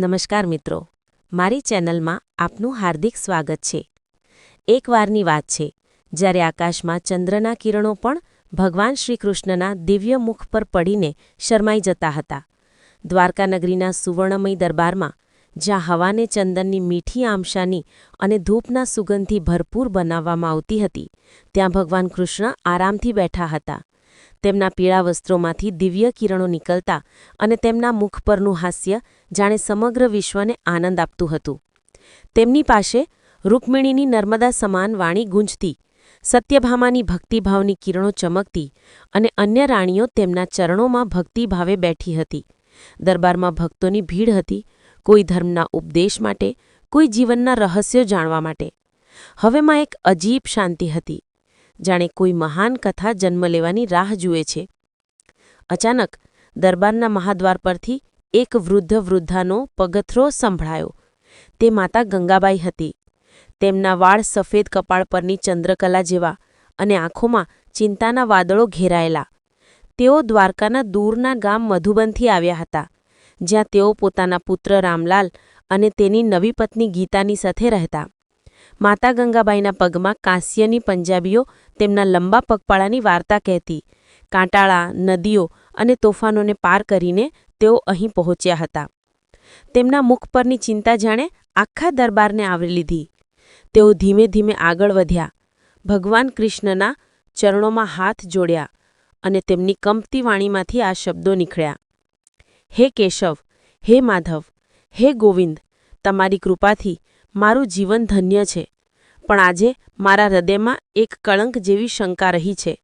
નમસ્કાર મિત્રો. મારી ચેનલમાં આપનું હાર્દિક સ્વાગત છે. એકવારની વાત છે. જ્યારે આકાશમાં ચંદ્રના કિરણો પણ ભગવાન શ્રીકૃષ્ણના દિવ્ય મુખ પર પડીને શરમાઈ જતા હતા. દ્વારકાનગરીના સુવર્ણમય દરબારમાં, જ્યાં હવાને ચંદનની મીઠી આમશાની અને ધૂપના સુગંધથી ભરપૂર બનાવવામાં આવતી હતી, ત્યાં ભગવાન કૃષ્ણ આરામથી બેઠા હતા. તેમના પીળા વસ્ત્રોમાંથી દિવ્ય કિરણો નીકળતા અને તેમના મુખ પરનું હાસ્ય જાણે સમગ્ર વિશ્વને આનંદ આપતું હતું. તેમની પાસે રૂકમિણીની નર્મદા સમાન વાણી ગુંજતી, સત્યભામાની ભક્તિભાવની કિરણો ચમકતી અને અન્ય રાણીઓ તેમના ચરણોમાં ભક્તિભાવે બેઠી હતી. દરબારમાં ભક્તોની ભીડ હતી, કોઈ ધર્મના ઉપદેશ માટે, કોઈ જીવનના રહસ્યો જાણવા માટે. હવેમાં એક અજીબ શાંતિ હતી. જાણે કોઈ મહાન કથા જન્મ લેવાની રાહ જુએ છે. અચાનક દરબારના મહાદ્વાર પરથી એક વૃદ્ધ વૃદ્ધાનો પગથરો સંભળાયો. તે માતા ગંગાબાઈ હતી. તેમના વાળ સફેદ કપાળ પરની ચંદ્રકલા જેવા અને આંખોમાં ચિંતાના વાદળો ઘેરાયેલા. તેઓ દ્વારકાના દૂરના ગામ મધુબનથી આવ્યા હતા, જ્યાં તેઓ પોતાના પુત્ર રામલાલ અને તેની નવી પત્ની ગીતાની સાથે રહેતા. માતા ગંગાબાઈના પગમાં કાંસ્યની પંજાબીઓ તેમના લંબા પગપાળાની વાર્તા કહેતી. કાંટાળા, નદીઓ અને તોફાનોને પાર કરીને તેઓ અહીં પહોંચ્યા હતા. તેમના મુખ પરની ચિંતા જાણે આખા દરબારને આવરી લીધી. તેઓ ધીમે ધીમે આગળ વધ્યા. ભગવાન કૃષ્ણના ચરણોમાં હાથ જોડ્યા અને તેમની કંપતી વાણીમાંથી આ શબ્દો નીકળ્યા. હે કેશવ, હે માધવ, હે ગોવિંદ, તમારી કૃપાથી મારું જીવન ધન્ય છે. પણ આજે મારા હૃદયમાં એક કળંક જેવી શંકા રહી છે.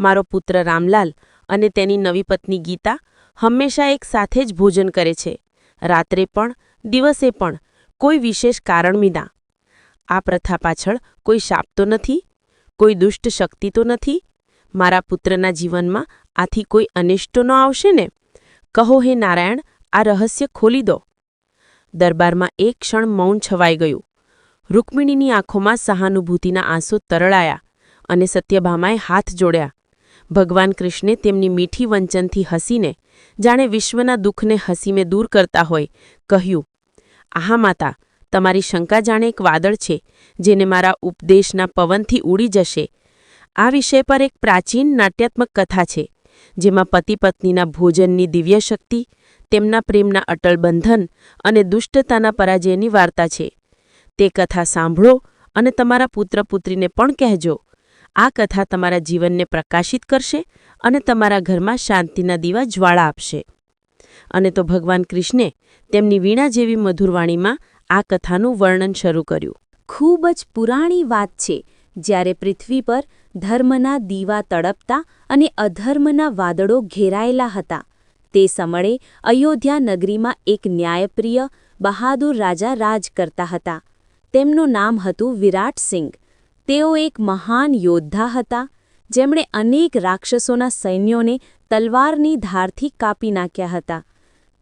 મારો પુત્ર રામલાલ અને તેની નવી પત્ની ગીતા હંમેશા એક સાથે જ ભોજન કરે છે. રાત્રે પણ, દિવસે પણ, કોઈ વિશેષ કારણ વિના. આ પ્રથા પાછળ કોઈ શાપ તો નથી? કોઈ દુષ્ટ શક્તિ તો નથી? મારા પુત્રના જીવનમાં આથી કોઈ અનિષ્ટો ન આવશે ને? કહો હે નારાયણ, આ રહસ્ય ખોલી દો. દરબારમાં એક ક્ષણ મૌન છવાઈ ગયું. રૂકમિણીની આંખોમાં સહાનુભૂતિના આંસુ તરળાયા અને સત્યભામાએ હાથ જોડ્યા. ભગવાન કૃષ્ણે તેમની મીઠી વંચનથી હસીને, જાણે વિશ્વના દુઃખને હસીમે દૂર કરતા હોય, કહ્યું, આહા માતા, તમારી શંકા જાણે એક વાદળ છે, જેને મારા ઉપદેશના પવનથી ઉડી જશે. આ વિષય પર એક પ્રાચીન નાટ્યાત્મક કથા છે, જેમાં પતિ પત્નીના ભોજનની દિવ્ય શક્તિ તેમના પ્રેમના અટલ બંધન અને દુષ્ટતાના પરાજયની વાર્તા છે. તે કથા સાંભળો અને તમારા પુત્ર પુત્રીને પણ કહેજો. આ કથા તમારા જીવનને પ્રકાશિત કરશે અને તમારા ઘરમાં શાંતિના દીવા જ્વાળા આપશે. અને તો ભગવાન કૃષ્ણે તેમની વીણા જેવી મધુરવાણીમાં આ કથાનું વર્ણન શરૂ કર્યું. ખૂબ જ પુરાણી વાત છે. જ્યારે પૃથ્વી પર ધર્મના દીવા તડપતા અને અધર્મના વાદળો ઘેરાયેલા હતા તે સમયે અયોધ્યા નગરીમાં એક ન્યાયપ્રિય બહાદુર રાજા રાજ કરતા હતા. તેમનું નામ હતું વિરાટસિંહ તેઓ એક મહાન યોદ્ધા હતા. જેમણે અનેક રાક્ષસોના સૈન્યોને તલવારની ધારથી કાપી નાખ્યા હતા.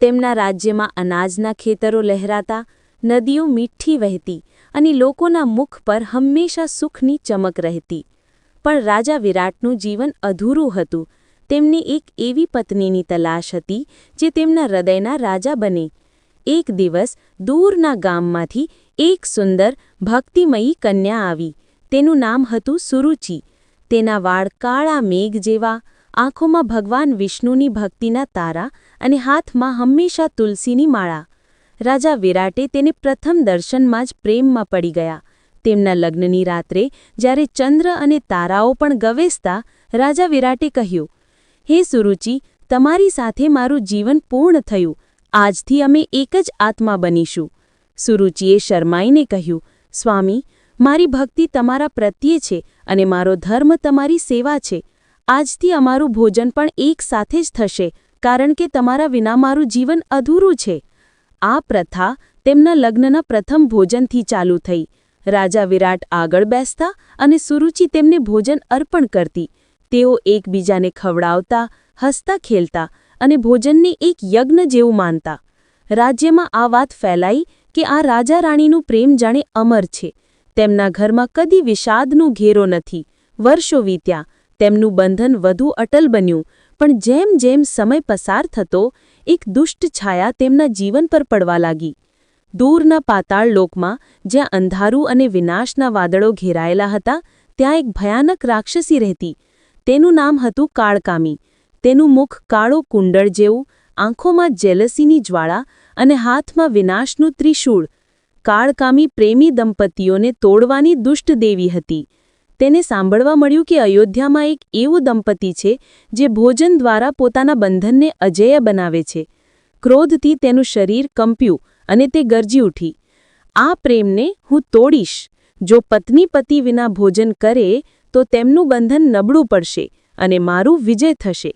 તેમના રાજ્યમાં અનાજના ખેતરો લહેરાતા, નદીઓ મીઠી વહેતી અને લોકોના મુખ પર હંમેશા સુખની ચમક રહેતી. પણ રાજા વિરાટનું જીવન અધૂરું હતું. તેમની એક એવી પત્નીની તલાશ હતી, જે તેમના હૃદયના રાજા બને. એક દિવસ દૂરના ગામમાંથી એક સુંદર, ભક્તિમયી કન્યા આવી. તેનું નામ હતું સુરુચિ. તેના વાળ કાળા મેઘ જેવા, આંખોમાં ભગવાન વિષ્ણુની ભક્તિના તારા અને હાથમાં હંમેશા તુલસીની માળા. રાજા વિરાટે તેને પ્રથમ દર્શનમાં જ પ્રેમમાં પડી ગયા. તેમના લગ્નની રાત્રે જ્યારે ચંદ્ર અને તારાઓ પણ ગવેસતા, રાજા વિરાટે કહ્યું હે સુરુચિ, તમારી સાથે મારું જીવન પૂર્ણ થયું. આજથી અમે એક જ આત્મા બનીશું. સુરુચિએ શરમાઈને કહ્યું, સ્વામી, મારી ભક્તિ તમારા પ્રત્યે છે અને મારો ધર્મ તમારી સેવા છે. આજથી અમારું ભોજન પણ એક સાથે જ થશે, કારણ કે તમારા વિના મારું જીવન અધૂરું છે. આ પ્રથા તેમના લગ્નના પ્રથમ ભોજનથી ચાલુ થઈ. રાજા વિરાટ આગળ બેસતા અને સુરુચિ તેમને ભોજન અર્પણ કરતી. તેઓ એકબીજાને ખવડાવતા, હસતા, ખેલતા અને ભોજનને એક યજ્ઞ જેવું માનતા. રાજ્યમાં આ વાત ફેલાઈ કે આ રાજા રાણીનું પ્રેમ જાણે અમર છે. તેમના ઘરમાં કદી વિષાદનું ઘેરો નથી. વર્ષો વીત્યા, તેમનું બંધન વધુ અટલ બન્યું, પણ જેમ જેમ સમય પસાર થતો, એક દુષ્ટ છાયા તેમના જીવન પર પડવા લાગી. દૂરના પાતાળ લોકમાં, જ્યાં અંધારું અને વિનાશના વાદળો ઘેરાયેલા હતા, ત્યાં એક ભયાનક રાક્ષસી રહેતી તેનું નામ હતું કાળકામી. તેનું મુખ કાળો કુંડળ જેવું, આંખોમાં જેલસીની જ્વાળા અને હાથમાં વિનાશનું ત્રિશૂળ. કાળકામી પ્રેમી દંપતીઓને તોડવાની દુષ્ટ દેવી હતી. તેને સાંભળવા મળ્યું કે અયોધ્યામાં એક એવું દંપતી છે, જે ભોજન દ્વારા પોતાના બંધનને અજેય બનાવે છે. ક્રોધથી તેનું શરીર કંપ્યું અને તે ગરજી ઉઠી. આ પ્રેમને હું તોડીશ. જો પત્ની પતિ વિના ભોજન કરે તો તેમનું બંધન નબળું પડશે અને મારું વિજય થશે.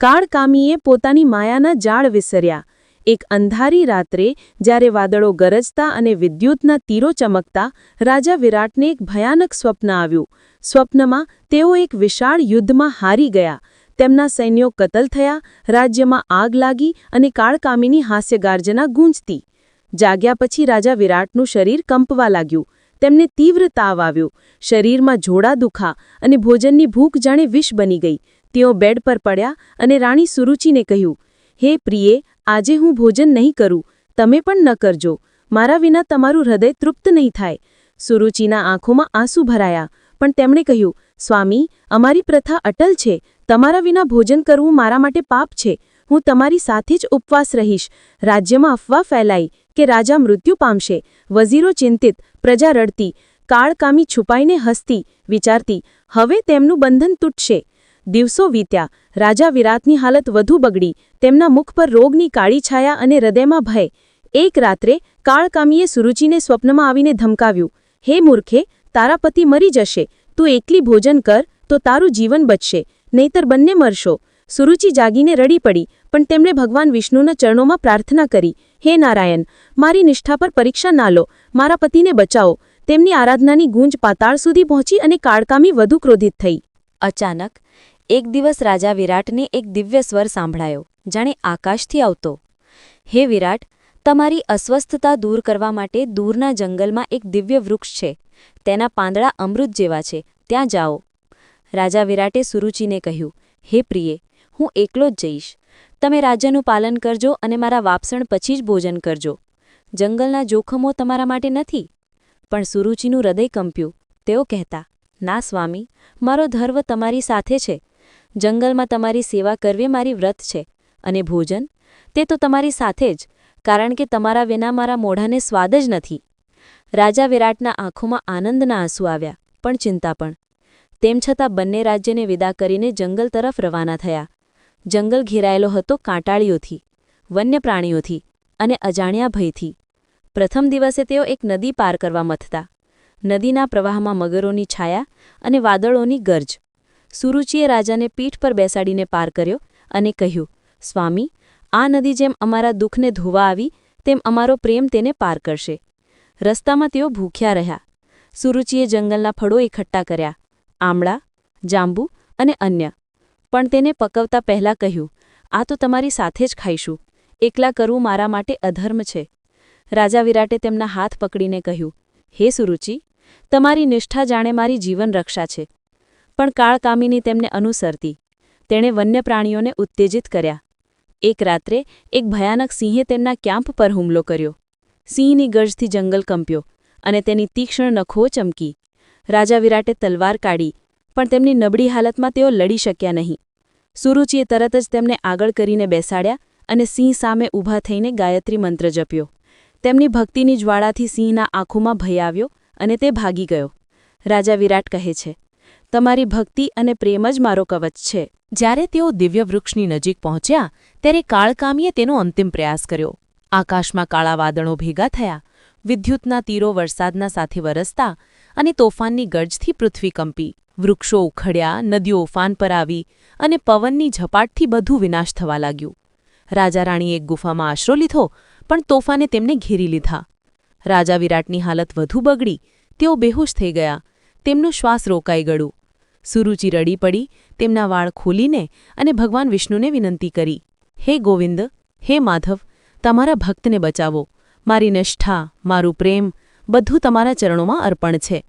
કાળકામીએ પોતાની માયાના જાળ વિસર્યા. એક અંધારી રાત્રે, જ્યારે વાદળો ગરજતા અને વિદ્યુતના તીરો ચમકતા, રાજા વિરાટને એક ભયાનક સ્વપ્ન આવ્યું. સ્વપ્નમાં તેઓ એક વિશાળ યુદ્ધમાં હારી ગયા. તેમના સૈન્યો કતલ થયા, રાજ્યમાં આગ લાગી અને કાળકામીની હાસ્યગાર્જના ગૂંજતી. જાગ્યા પછી રાજા વિરાટનું શરીર કંપવા લાગ્યું. તેમને તીવ્ર તાવ આવ્યો. શરીરમાં જોડા દુખા અને ભોજનની ભૂખ જાણે વિષ બની ગઈ. તેઓ બેડ પર પડ્યા અને રાણી સુરુચિને કહ્યું, હે પ્રિયે, આજે હું ભોજન નહીં કરું. તમે પણ ન કરજો. મારા વિના તમારું હૃદય તૃપ્ત નહીં થાય. સુરુચિના આંખોમાં આંસુ ભરાયા, પણ તેમણે કહ્યું, સ્વામી, અમારી પ્રથા અટલ છે. તમારા વિના ભોજન કરવું મારા માટે પાપ છે. હું તમારી સાથે જ ઉપવાસ રહીશ. રાજ્યમાં અફવા ફેલાઈ. કે રાજા મૃત્યુ પામશે. વઝીરો ચિંતિત, પ્રજા રડતી, કાળકામી છુપાઈને હસતી, વિચારતી, હવે તેમનું બંધન તૂટશે. દિવસો વીત્યા. રાજા વિરાટની હાલત વધુ બગડી. તેમના મુખ પર રોગની કાળી છાયા અને હૃદયમાં ભય. એક રાત્રે કાળકામીએ સુરુચિને સ્વપ્નમાં આવીને ધમકાવ્યું, હે મૂર્ખે, તારા પતિ મરી જશે. તું એકલી ભોજન કર, તો તારું જીવન બચશે. નહીતર બંને મરશો. સુરુચિ જાગીને રડી પડી, પણ તેમણે ભગવાન વિષ્ણુના ચરણોમાં પ્રાર્થના કરી હે નારાયણ, મારી નિષ્ઠા પર પરીક્ષા ના લો. મારા પતિને બચાવો. તેમની આરાધનાની ગુંજ પાતાળ સુધી પહોંચી અને કાળકામી વધુ ક્રોધિત થઈ. અચાનક, એક દિવસ રાજા વિરાટને એક દિવ્ય સ્વર સાંભળાયો, જાણે આકાશથી આવતો. હે વિરાટ, તમારી અસ્વસ્થતા દૂર કરવા માટે દૂરના જંગલમાં એક દિવ્ય વૃક્ષ છે. તેના પાંદડા અમૃત જેવા છે. ત્યાં જાઓ. રાજા વિરાટે સુરુચિને કહ્યું, હે પ્રિયે, હું એકલો જ જઈશ. તમે રાજ્યનું પાલન કરજો અને મારા વાપસણ પછી જ ભોજન કરજો. જંગલના જોખમો તમારા માટે નથી, પણ સુરુચિનું હૃદય કંપ્યું. તેઓ કહેતા, ના સ્વામી, મારો ધર્વ તમારી સાથે છે. જંગલમાં તમારી સેવા કરવી મારી વ્રત છે અને ભોજન તે તો તમારી સાથે જ, કારણ કે તમારા વિના મારા મોઢાને સ્વાદ જ નથી. રાજા વિરાટના આંખોમાં આનંદના આંસુ આવ્યા, પણ ચિંતા પણ. તેમ છતાં બંને રાજ્યને વિદા કરીને જંગલ તરફ રવાના થયા. જંગલ ઘેરાયેલો હતો કાંટાળીઓથી વન્ય પ્રાણીઓથી અને અજાણ્યા ભયથી. પ્રથમ દિવસે તેઓ એક નદી પાર કરવા મથતા. નદીના પ્રવાહમાં મગરોની છાયા અને વાદળોની ગરજ. સુરુચિએ રાજાને પીઠ પર બેસાડીને પાર કર્યો અને કહ્યું, સ્વામી, આ નદી જેમ અમારા દુઃખને ધોવા આવી, તેમ અમારો પ્રેમ તેને પાર કરશે. રસ્તામાં તેઓ ભૂખ્યા રહ્યા. સુરુચિએ જંગલના ફળો એકઠા કર્યા. આમળા, જાંબુ અને અન્ય પણ તેને પકવતા પહેલાં કહ્યું, આ તો તમારી સાથે જ ખાઈશું. એકલા કરવું મારા માટે અધર્મ છે. રાજા વિરાટે તેમના હાથ પકડીને કહ્યું, હે સુરુચિ, તમારી નિષ્ઠા જાણે મારી જીવન રક્ષા છે. પણ કાળકામીની તેમને અનુસરતી. તેણે વન્ય પ્રાણીઓને ઉત્તેજિત કર્યા. એક રાત્રે એક ભયાનક સિંહે તેમના કેમ્પ પર હુમલો કર્યો. સિંહની ગર્જથી જંગલ કંપ્યો અને તેની તીક્ષ્ણ નખો ચમકી. રાજા વિરાટે તલવાર કાઢી પણ તેમની નબળી હાલતમાં તેઓ લડી શક્યા નહીં. સુરુચિએ તરત જ તેમને આગળ કરીને બેસાડ્યા અને સિંહ સામે ઊભા થઈને ગાયત્રી મંત્ર જપ્યો. તેમની ભક્તિની જ્વાળાથી સિંહના આંખોમાં ભય આવ્યો અને તે ભાગી ગયો. રાજા વિરાટ કહે છે, તમારી ભક્તિ અને પ્રેમ જ મારો કવચ છે. જ્યારે તેઓ દિવ્ય વૃક્ષની નજીક પહોંચ્યા, ત્યારે કાળકામીએ તેનો અંતિમ પ્રયાસ કર્યો. આકાશમાં કાળા વાદળો ભેગા થયા, વિદ્યુતના તીરો વરસાદના સાથે વરસતા અને તોફાનની ગર્જથી પૃથ્વી કંપી. વૃક્ષો ઉખડ્યા, નદીઓ ઉફાન પર આવી અને પવનની ઝપાટથી બધું વિનાશ થવા લાગ્યું. રાજા રાણીએ એક ગુફામાં આશરો લીધો, પણ તોફાને તેમને ઘેરી લીધા. રાજા વિરાટની હાલત વધુ બગડી, તેઓ બેહોશ થઈ ગયા, તેમનો શ્વાસ રોકાઈ ગળું સુરુચિ રડી પડી, તેમના વાળ ખોલીને અને ભગવાન વિષ્ણુને વિનંતી કરી, હે ગોવિંદ, હે માધવ, તમારા ભક્તને બચાવો. મારી નિષ્ઠા, મારું પ્રેમ, બધું તમારા ચરણોમાં અર્પણ છે.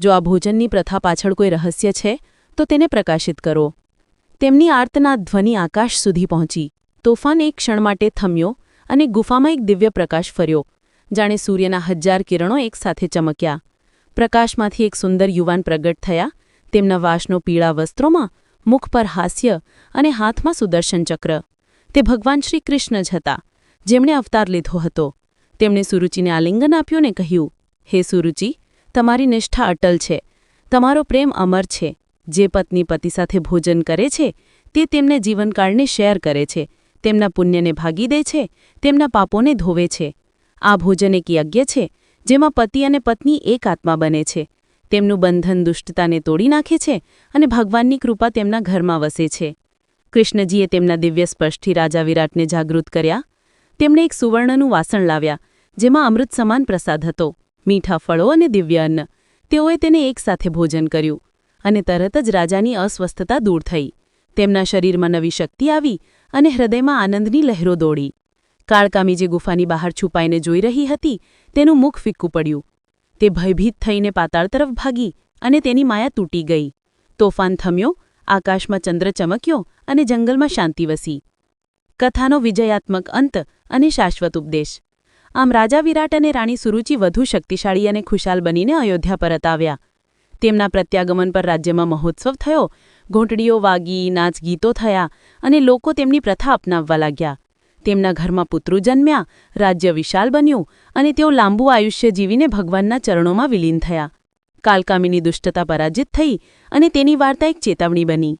જો આ ભોજનની પ્રથા પાછળ કોઈ રહસ્ય છે, તો તેને પ્રકાશિત કરો. તેમની આર્તના ધ્વનિ આકાશ સુધી પહોંચી. તોફાન એક ક્ષણ માટે થમ્યો અને ગુફામાં એક દિવ્ય પ્રકાશ ફર્યો, જાણે સૂર્યના હજાર કિરણો એકસાથે ચમક્યા. પ્રકાશમાંથી એક સુંદર યુવાન પ્રગટ થયા. તેમના વાસનો પીળા વસ્ત્રોમાં મુખ પર હાસ્ય અને હાથમાં સુદર્શન ચક્ર. તે ભગવાન શ્રી કૃષ્ણ જ હતા, જેમણે અવતાર લીધો હતો. તેમણે સુરુચિને આલિંગન આપ્યું ને કહ્યું, હે સુરુચિ તમારી નિષ્ઠા અટલ છે. તમારો પ્રેમ અમર છે. જે પત્ની પતિ સાથે ભોજન કરે છે, તે તેમને જીવનકાળને શેર કરે છે. તેમના પુણ્યને ભાગી દે છે, તેમના પાપોને ધોવે છે. આ ભોજન એક યજ્ઞ છે, જેમાં પતિ અને પત્ની એક આત્મા બને છે. તેમનું બંધન દુષ્ટતાને તોડી નાખે છે અને ભગવાનની કૃપા તેમના ઘરમાં વસે છે. કૃષ્ણજીએ તેમના દિવ્ય સ્પર્શથી રાજા વિરાટને જાગૃત કર્યા. તેમણે એક સુવર્ણનું વાસણ લાવ્યા, જેમાં અમૃત સમાન પ્રસાદ હતો. મીઠા ફળો અને દિવ્ય અન્ન. તેઓએ તેને એકસાથે ભોજન કર્યું અને તરત જ રાજાની અસ્વસ્થતા દૂર થઈ. તેમના શરીરમાં નવી શક્તિ આવી અને હૃદયમાં આનંદની લહેરો દોડી. કાળકામી જે ગુફાની બહાર છુપાઈને જોઈ રહી હતી, તેનું મુખ ફિક્કું પડ્યું. તે ભયભીત થઈને પાતાળ તરફ ભાગી અને તેની માયા તૂટી ગઈ. તોફાન થમ્યો, આકાશમાં ચંદ્ર ચમક્યો અને જંગલમાં શાંતિ વસી. કથાનો વિજયાત્મક અંત અને શાશ્વત ઉપદેશ. આમ રાજા વિરાટ અને રાણી સુરુચિ વધુ શક્તિશાળી અને ખુશાલ બનીને અયોધ્યા પરત આવ્યા. તેમના પ્રત્યાગમન પર રાજ્યમાં મહોત્સવ થયો, ઘોંટડીઓ વાગી નાચ ગીતો થયા અને લોકો તેમની પ્રથા અપનાવવા લાગ્યા. તેમના ઘરમાં પુત્રો જન્મ્યા, રાજ્ય વિશાલ બન્યું અને તેઓ લાંબુ આયુષ્ય જીવીને ભગવાનના ચરણોમાં વિલીન થયા. કાલકામીની દુષ્ટતા પરાજિત થઈ અને તેની વાર્તા એક ચેતવણી બની.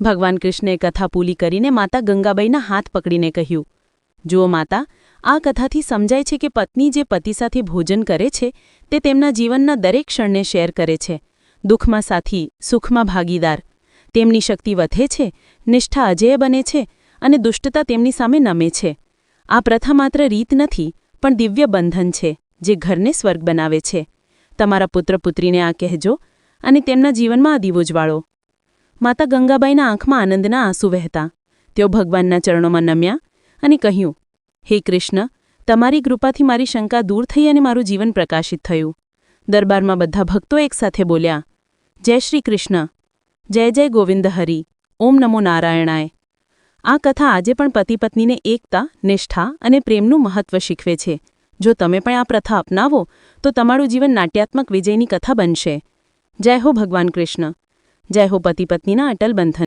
ભગવાન કૃષ્ણે કથા પૂલી કરીને માતા ગંગાબાઈના હાથ પકડીને કહ્યું, જુઓ માતા આ કથાથી સમજાય છે કે પત્ની જે પતિ સાથે ભોજન કરે છે, તે તેમના જીવનના દરેક ક્ષણને શેર કરે છે. દુઃખમાં સાથી, સુખમાં ભાગીદાર. તેમની શક્તિ વધે છે, નિષ્ઠા અજેય બને છે અને દુષ્ટતા તેમની સામે નમે છે. આ પ્રથા માત્ર રીત નથી, પણ દિવ્ય બંધન છે, જે ઘરને સ્વર્ગ બનાવે છે. તમારા પુત્ર પુત્રીને આ કહેજો અને તેમના જીવનમાં આ દીવો જવાળો. માતા ગંગાબાઈના આંખમાં આનંદના આંસુ વહેતા. તેઓ ભગવાનના ચરણોમાં નમ્યા અને કહ્યું હે કૃષ્ણ, તમારી કૃપાથી મારી શંકા દૂર થઈ અને મારું જીવન પ્રકાશિત થયું. દરબારમાં બધા ભક્તો એકસાથે બોલ્યા, જય શ્રી કૃષ્ણ. જય જય ગોવિંદ હરિ. ઓમ નમો નારાયણાય. આ કથા આજે પણ પતિ પત્નીને એકતા, નિષ્ઠા અને પ્રેમનું મહત્વ શીખવે છે. જો તમે પણ આ પ્રથા અપનાવો, તો તમારું જીવન નાટ્યાત્મક વિજયની કથા બનશે. જય હો ભગવાન કૃષ્ણ. જય હો પતિ પત્નીના અટલ બંધન.